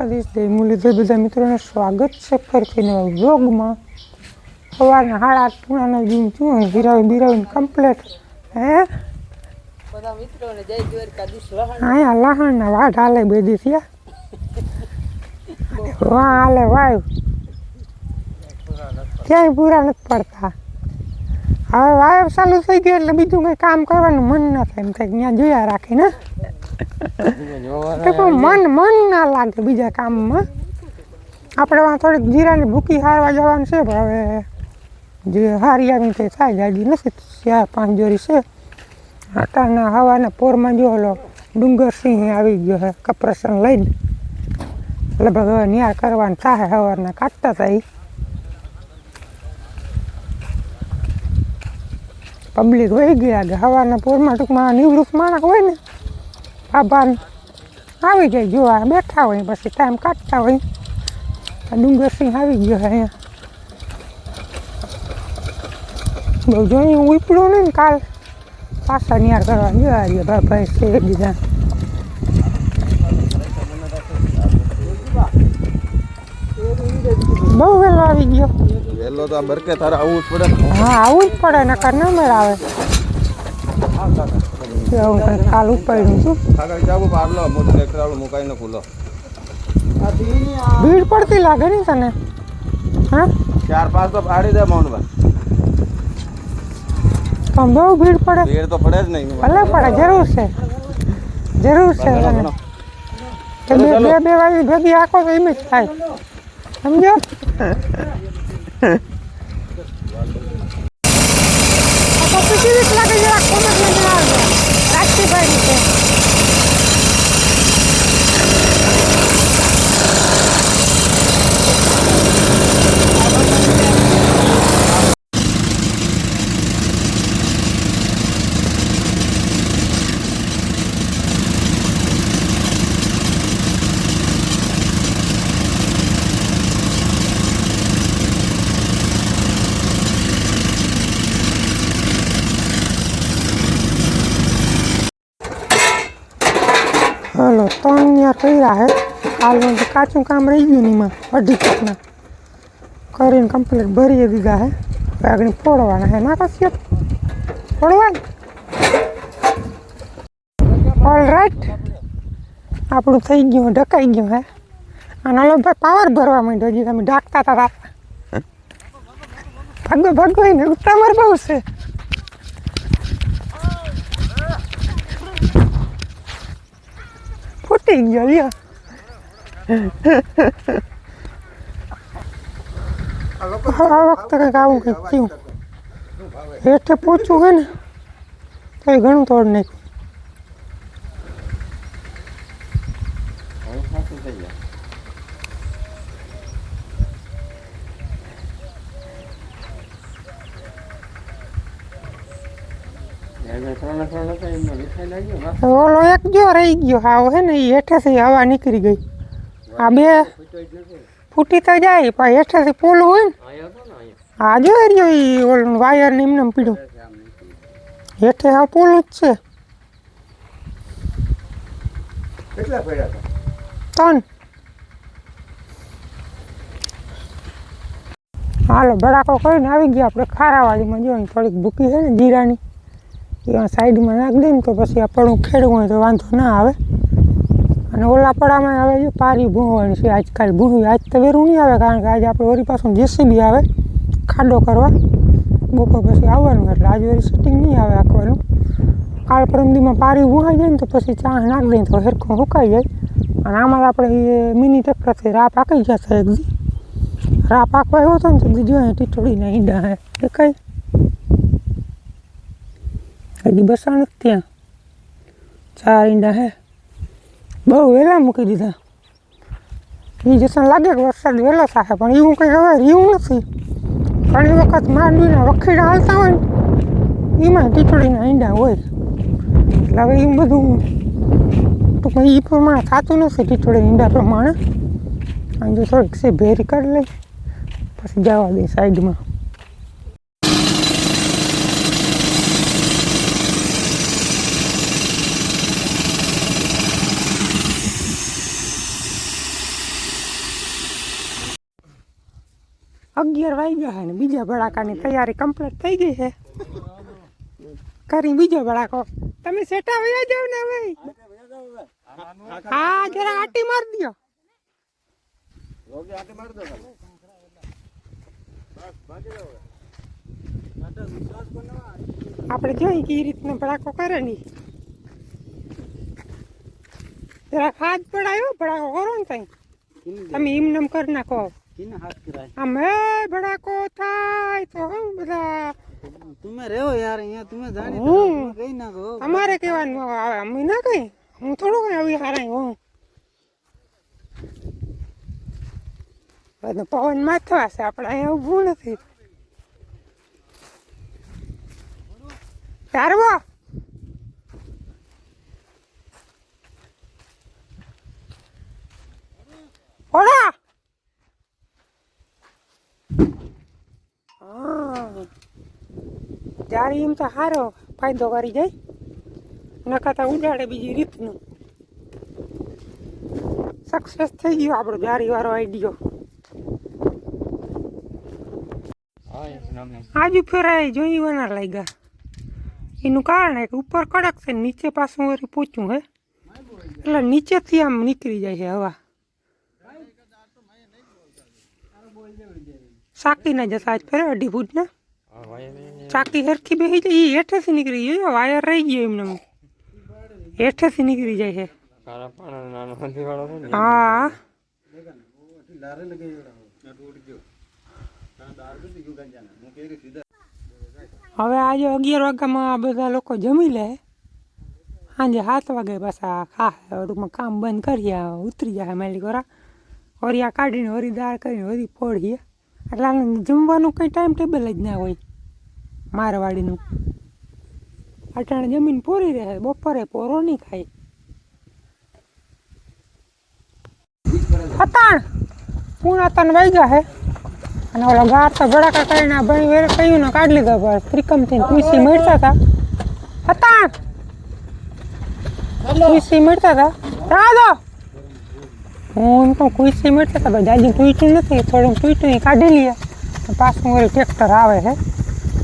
દ્વારકાધીશ જય મુરલીધર બધા મિત્રોને સ્વાગત છે ફરીથી નવા વ્લોગમાં. સવારના હાડા ટૂણાનો જીમ થયું બિરાવી બિરાવીને કમ્પ્લેટ હે? અહીંયા લહાણના વાઢ હાલે બે દી થયા. વાહ હાલે વાયુ ક્યાંય પૂરા નથી પડતા. હવે વાયર ચાલુ થઈ ગયો એટલે બીજું કંઈ કામ કરવાનું મન ના થાય. એમ થાય ત્યાં જોયા રાખે ને. તો પણ મન મન ના લાગે બીજા કામમાં. આપણે વાં થોડીક જીરાની ભૂકી હારવા જવાનું છે, પણ હવે જે હારી આવી તે થાય જાજી નથી, ચાર, પાંચ જોરી છે. આટાના હવાના પોરમાં જો ઓલો ડુંગરસિંહ આવી ગયો છે કપ્રસન લઈને. લગભગ હવે ન્યાય કરવાનું થાય હવારના, કાઢતા થાય પબ્લિક વહી ગયા હવાના પોરમાં ટૂંકમાં નિવૃત્ત માણસ હોય ને આભાર આવી જાય જોવા બેઠા હોય પછી ટાઈમ કાઢતા હોય. ડુંગરસિંહ આવી ગયો અહીંયા. બહુ હું ઉપડ્યું નહીં ને કાલ. પાછા નિયાર કરવા ગયા ભાઈ ભાઈ છે બીજા. બહુ વહેલો આવી ગયો. વહેલો તો બરકે તારે આવવું જ પડે હા આવવું જ પડે નકર ના મેળ આવે એવું કંઈ કાલ ઉપાડ્યું છું. ભીડ પડતી લાગે ને તને? હા? ચાર પાંચ તો પાડી દે માઉન્ટમાં પણ બહુ ભીડ પડે. ભીડ તો પડે જ નહીં. ભલે પડે જરૂર છે. જરૂર છે. કે બે બે બે વાળી ભેગી આખો તો એમ જ થાય. સમજો આ તો પછી વીક લાગે જરા કોમેન્ટ લઈને આવજો રાજસીભાઈની છે હલો યાર કર્યા હે હાલમાં જે કાચું કામ રહી ગયું ને એમાં અઢી કપના. કરીને કમ્પ્લીટ ભરી દીધા હે. હવે આગળ ફોડવાના હે. ના કશ્યપ ફોડવાના ઓલ રાઈટ આપણું થઈ ગયું ઢકાઈ ગયું હે. અને ઓલો ભાઈ પાવર ભરવા માંડ્યો હજી તમે ઢાંકતા હતા ભાગો ભાગો એને. ઉતામર બહુ છે. ફૂટી ગયો લ્યો આ વખતે કંઈક આવું કંઈક થયું ને તો ઘણું તોડ નાખ્યું ઓલો એક જો રહી ગયો. હાવ હે ને એ હેઠેથી હવા નીકળી ગઈ. આ બે ફૂટી તો જાય પણ હેઠેથી પોલું હોય ને. હા જો રહ્યો એ ઓલું વાયર ને એમને પીડો. હેઠે હા પોલું જ છે. ત્રણ. હાલો ભડાકો કરીને આવી ગયા. આપણે ખારાવાડીમાં જો થોડીક ભૂકી છે ને જીરાની. સાઈડમાં નાખી દઈએ ને તો પછી આપણું ખેડવું હોય તો વાંધો ના આવે. અને ઓલા પડામાં હવે જો પારી ભૂંવાની છે આજકાલ. ભૂંવી આજ તો વેરું નહીં આવે કારણ કે આજે આપણે વરી પાછું જેસીબી આવે, ખાડો કરવા. બપોર પછી આવવાનું એટલે આજે વરી સેટિંગ નહીં આવે આખવાનું. કાલ પરમદીમાં પારી ભૂંહાઈ જાય ને તો પછી ચા નાખી દઈએ તો હેરખું સુકાઈ જાય. અને આમાં આપણે એ મિની ટ્રેક્ટરથી રાહ પાકી ગયા હતા એક દી. રાહ પાકવા આવ્યો હતો ને તો બીજું અહીં ટીટોડીના ઈંડા કઈ હજી બસાણ ત્યાં. ચાર ઈંડા હે. બહુ વહેલા મૂકી દીધા. એ જતા લાગે કે વરસાદ વહેલો થશે પણ એવું કંઈ હવે રહ્યું નથી. ઘણી વખત માંડવીના વખીડા હાલતા હોય ને એમાં ટીચડીના ઈંડા હોય. એટલે હવે એવું બધું ટૂંકમાં એ પ્રમાણે થતું નથી ટીચડી ઈંડા પ્રમાણે. અને જો થોડીક છે ભેરી કાઢી લઈ, પછી જવા દે સાઈડમાં. અગિયાર વાગ્યા છે ને બીજા ભડાકાની તૈયારી કમ્પ્લીટ થઈ ગઈ છે કરી બીજો ભડાકો. તમે સેટા વયા જાવ ને ભાઈ હા જરા આટી માર દો. આપણે જોઈ કે એ રીતનો ભડાકો કરે ને. જરા હાથ પડાયો ભડાકો કરો ને તઈ. તમે એમ નમ કરી નાખો. હે ભડાકો થાય તો હું બધા તમે રહ્યો યાર અહીંયા તમે જાણી હું. કઈ ના કહો અમારે કહેવાનું આવે. અમે ના કઈ હું થોડું કઈ આવી હારાય હું બધું પવન માથવા છે આપણે અહીંયા ઊભું નથી. ચારવો ઓળા હા ત્યારે એમ તો સારો ફાયદો કરી જાય. નકાતા ઉડાડે બીજી રીતનું. સક્સેસ થઈ ગયો આપણો જારી વાળો આઈડિયો આજુ ફેરાય જોઈ વના લાગ્યા. એનું કારણ કે ઉપર કડક છે નીચે પાછું વળી પૂછ્યું હે. એટલે નીચેથી આમ નીકળી જાય છે હવા. સાકીને જતા આજ ફેરે અઢી ફૂટના. ચાકી સરખી બેસી જાય એ હેઠેથી નીકળી ગયો વાયર રહી ગયો એમને એમ. હેઠેથી નીકળી જાય છે. હા. હવે આજે અગિયાર વાગ્યામાં આ બધા લોકો જમી લે. સાંજે સાત વાગે પાછા ખા ટૂંકમાં કામ બંધ કરીએ ઉતરી જાય માલિક વરા. વરિયા કાઢીને વરી દાળ કરીને વરી ફોડીએ. એટલે જમવાનું કંઈ ટાઈમ ટેબલ જ ના હોય. મારવાડીનું. અટાણે જમીન પૂરી રહે બપોરે પોરો નહીં ખાય. અતાણ પૂણા તન ગયા હે. અને ઓલા ગાર તો ભડાકા કરીને આ ભાઈ વેર કહ્યું ને કાઢી લીધો પર ત્રિકમથી કુસી મળતા હતા. હતાણ કુસી મળતા હતા. રાધો. હું તો કુસી મળતા હતા. ભાઈ દાદી તૂટ્યું નથી થોડુંક તૂટ્યું કાઢી લઈએ પાછું વળી ટ્રેક્ટર આવે છે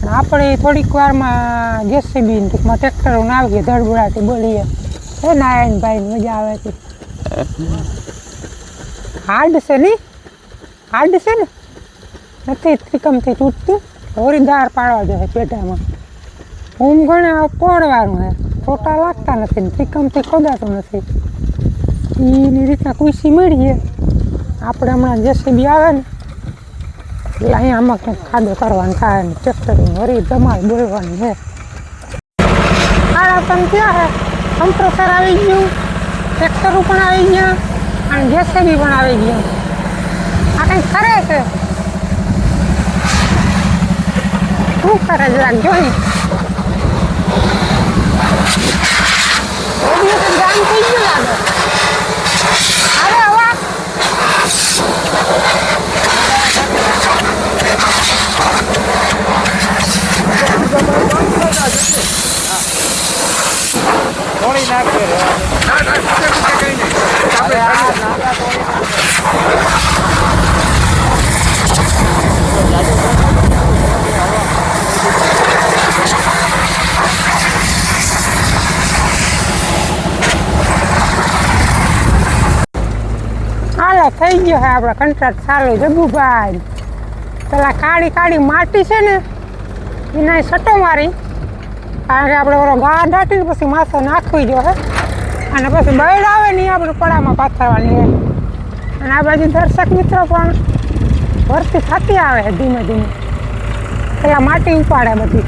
આપણે થોડીક વારમાં જેસીબી ટૂંકમાં ટ્રેક્ટરો ગયા ધડબડાટી બોલીએ. હે, નારાયણભાઈ, મજા આવે છે. હાર્ડ છે નહીં હાર્ડ છે ને? નથી, ત્રિકમથી તૂટતું. હોરીદાર પાડવા જોઈએ પેટામાં. ઊમ ઘણા પોડવાનું હે? ટોટા લાગતા નથી ને, ત્રિકમથી ખોદાતું નથી. એની રીતના કુસી મળીએ આપણે હમણાં જેસીબી આવે ને એટલે અહીંયા આમાં કંઈક ખાડો કરવાનો થાય ને ટ્રેક્ટર વરી જમાલ બોલવાની છે. સાડા ક્યાં હે? કમ્પ્રેસર આવી ગયું. ટ્રેક્ટરો પણ આવી ગયા અને જેસીબી પણ આવી ગયું. આ કંઈક કરે છે? શું કરે જરાક જોઈ. જામ થઈ ગયું હાલો થઈ ગયો છે આપણે કંટ્રાક્ટ ચાલુ જગુભાઈ. પેલા કાળી કાળી માટી છે ને, એના સટો મારી. કારણ કે આપણે ઓલો ગા દાટીને પછી માથો નાખવી જોઈએ અને પછી બળ આવે ને ઈ આપણે પડામાં પાથરવાની હોય અને આ બાજુ દર્શક મિત્રો પણ ભરતી થતી આવે ધીમે ધીમે. પેલા માટી ઉપાડે બધી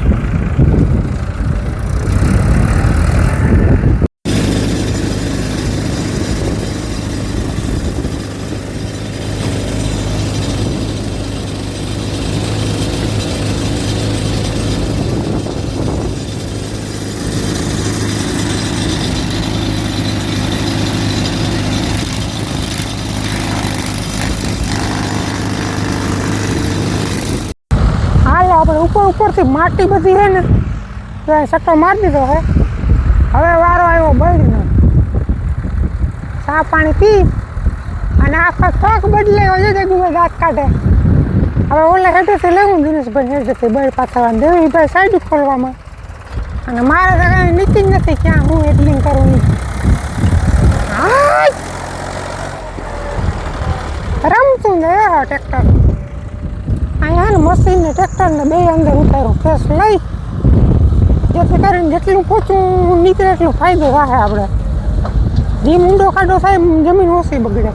હાલો આપણે ઉપર ઉપરથી માટી બધી છે ને, તો સટ્ટો મારી દીધો હે. હવે વારો આવ્યો બળીનો. ચા પાણી પી અને આખો થોક બદલે ઓલે જગ્યાએ દાંત કાઢે. હવે ઓલે હેઠેથી લેવું દિનેશભાઈ હેઠેથી બળ પાથરવા દેવીભાઈ સાઈડ ખોલવામાં. અને મારે તો કાંઈ નીતિ જ નથી ક્યાં, હું એટલી કરું! રમતું જ ટ્રેક્ટર અહીંયા મશીન ને ટ્રેક્ટર ને બે અંદર ઉતારું ફેસ લઈ જેથી કરીને જેટલું પોચું નીકળે એટલો ફાયદો થાય આપણે. જેમ ઊંડો ખાડો થાય જમીન ઓછી બગડે.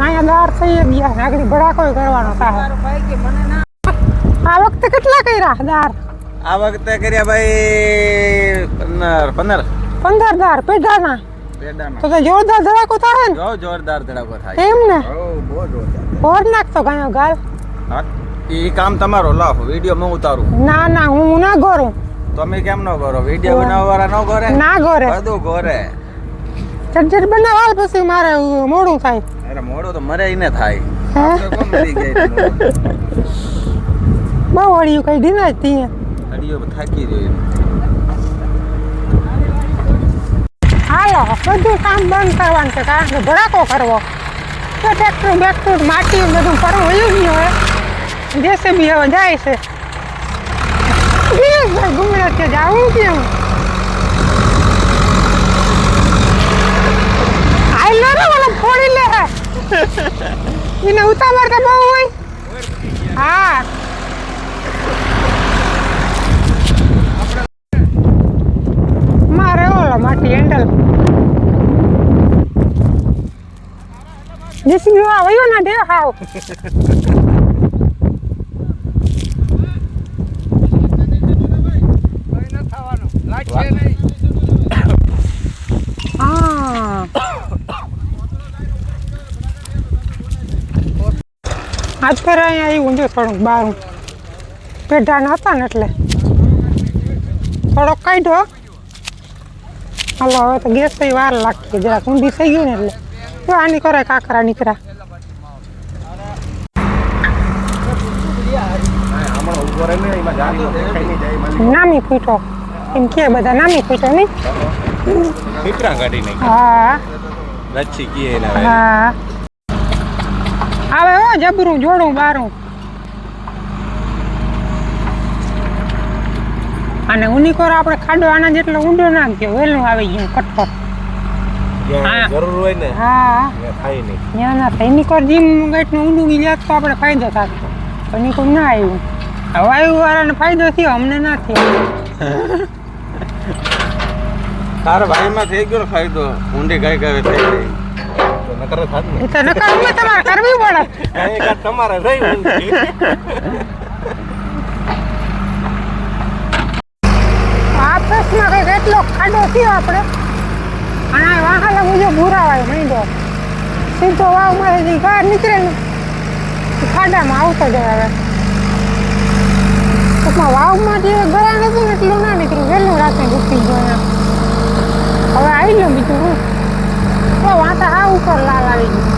અહીંયા દાર થઈ ગયા. આગળ ભડાકો કરવાનો થાય. આ વખતે કેટલા કર્યા દાર આ વખતે કર્યા ભાઈ પંદર પંદર. દાર પેઢાના? પેડાના તો જોરદાર ધડાકો થાય ને? જો જોરદાર ધડાકો થાય. એમ ને? હો બહુ જોરદાર ઓર નાખતો ગાયો ગાલ? હા? એ કામ તમારો લાવો વીડિયો હું ઉતારું. ના ના હું ના ગોરું તમે કેમ ન કરો? વીડિયો બનાવવાળા વાળા ન કરે? ના ગોરે બધું ગોરે ચટચટ બનાવાલ પછી મારે મોડું થાય. અરે મોડું તો મરે ને થાય? બહુ વળ્યું કઈ ડીના જ તીએ અડીઓ થાકી રહ્યો હાલો બધું કામ બંધ કરવાનું છે કારણ કે ભડાકો કરવો. તો ટ્રેક્ટર બેક્ટર, માટી બધું કરવું વયું ગયું હોય. જેસીબી હવે જાય છે. ગુમડે છે જાવું કેમ? હાલ મને ફોડી લે. એને ઉતાવળ તો બહુ હોય. હા. મારે ઓલો માટી હેન્ડલ જેસીબી વાળા વયો ના દે હાવ ફેર અહીંયા આવ્યું જો થોડુંક બારું પેઢા નહોતા ને એટલે. થોડોક કાઢ્યો. હાલો, હવે તો ગેસ વાર લાગતી જરાક ઊંડી થઈ ગયું ને એટલે. જો આની કરે કાકરા નીકળ્યા ને નામી ફૂટો. એમ કે બધા નામી ફૂટો નહીં મીકરા કાઢી નાખી હા. રચ્છી કીએ એને હા. આવે હો જબરું જોડું બારું. અને ઉનીકોર આપણે ખાડો આના જેટલો ઊંડો નાખ્યો વહેલું આવી ગયું કઠોર. જરૂર હોય ને હા. થાય નહીં. ત્યાં ના થાય ઉનીકોર જીમ ગાઈટનું ઊંડું બી જાત તો આપણે ફાયદો થતો સૈનિકો ના આવ્યું આ વાયુવાળાને ફાયદો થયો અમને ના થયો. તારા ભાઈમાં થઈ ગયો ફાયદો? ઊંડી ગાય ગાય થઈ ગઈ. નકર થાત ને. તો નકર તમારે કરવી પડે. તમારે રહી ઊંડી આ પ્રશ્ન કંઈક એટલો ખાડો થયો આપણે. વાહલા મુજબ ભૂરાવાય માંડ્યો સીધો વાવમાંથી બહાર નીકળે ને ખાડામાં આવતો જાય હવે. ટૂંકમાં વાવમાં જે ગયા નથી ને, એટલું ના નીકળ્યું વહેલું રાતે ઘૂસી ગયો. હવે આવી ગયો બીજું હું. વાંતા આ ઉપર લાલ આવી ગયું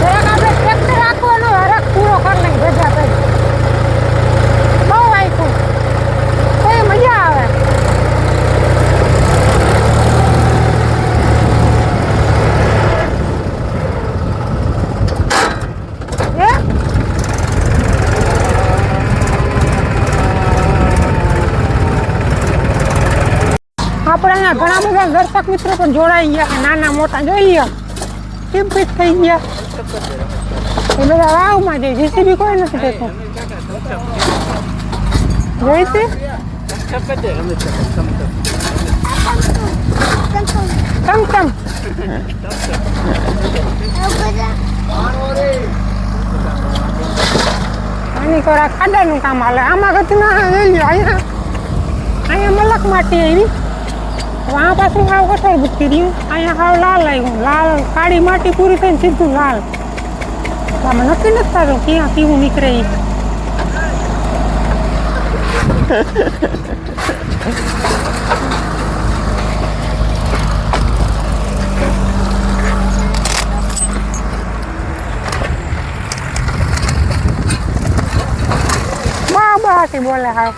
જરાક આપણે ટ્રેક્ટર રાખવાનો હરખ પૂરો કરી લઈ ભેગા કરી બહુ આયખું તો એ મજા આવે હે? આપણે અહીંયા ઘણા બધા દર્શક મિત્રો પણ જોડાઈ ગયા નાના મોટા જોઈ લ્યો કેમ ફિટ થઈ ગયા એ બધા વાવમાં જાય જેસીબી કોઈ નથી દેતું જોઈ છે તમ તમ આની કોરા ખાડાનું કામ હાલે આમાં ગતિ ના લઈ લ્યો અહીંયા અહીંયા મલક માટી આવી આ પાછું હાવ કઠોળ ભૂકી રહ્યું. અહીંયા હાવ લાલ આવ્યું લાલ કાળી માટી પૂરી થઈને સીધું લાલ. આમાં નક્કી નથી થતું ક્યાં પીવું નીકળે એ બા બા બોલે હા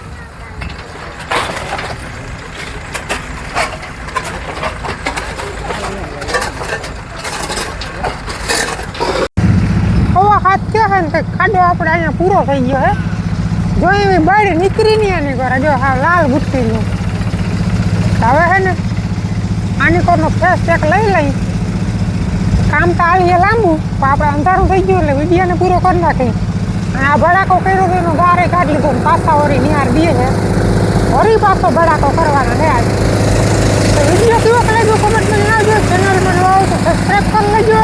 તે ખાડો આપણે અહીંયા પૂરો થઈ ગયો હે. જો એવી બાળી નીકળી નહીં એની કરે જો હા, લાલ ગુટકી ગયું હવે હે ને, આની કોરનો ફેસ ચેક લઈ લઈ. કામ તો આવીએ લાંબુ, પણ આપણે અંધારું થઈ ગયું એટલે વિડીયાને પૂરો કરી નાખી અને આ ભડાકો કર્યો તો એનો ગારે કાઢી લીધો પાછા વળી નિહાર દે છે. વળી પાછો ભડાકો કરવાનો હે આજે. તો વીડિયો કેવો લાગ્યો કમેન્ટમાં જણાવજો ચેનલ મને આવો તો સબસ્ક્રાઈબ કરી લેજો.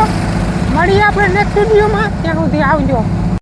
મળીએ આપણે નેક્સ્ટ વિડીયોમાં ત્યાં સુધી આવજો.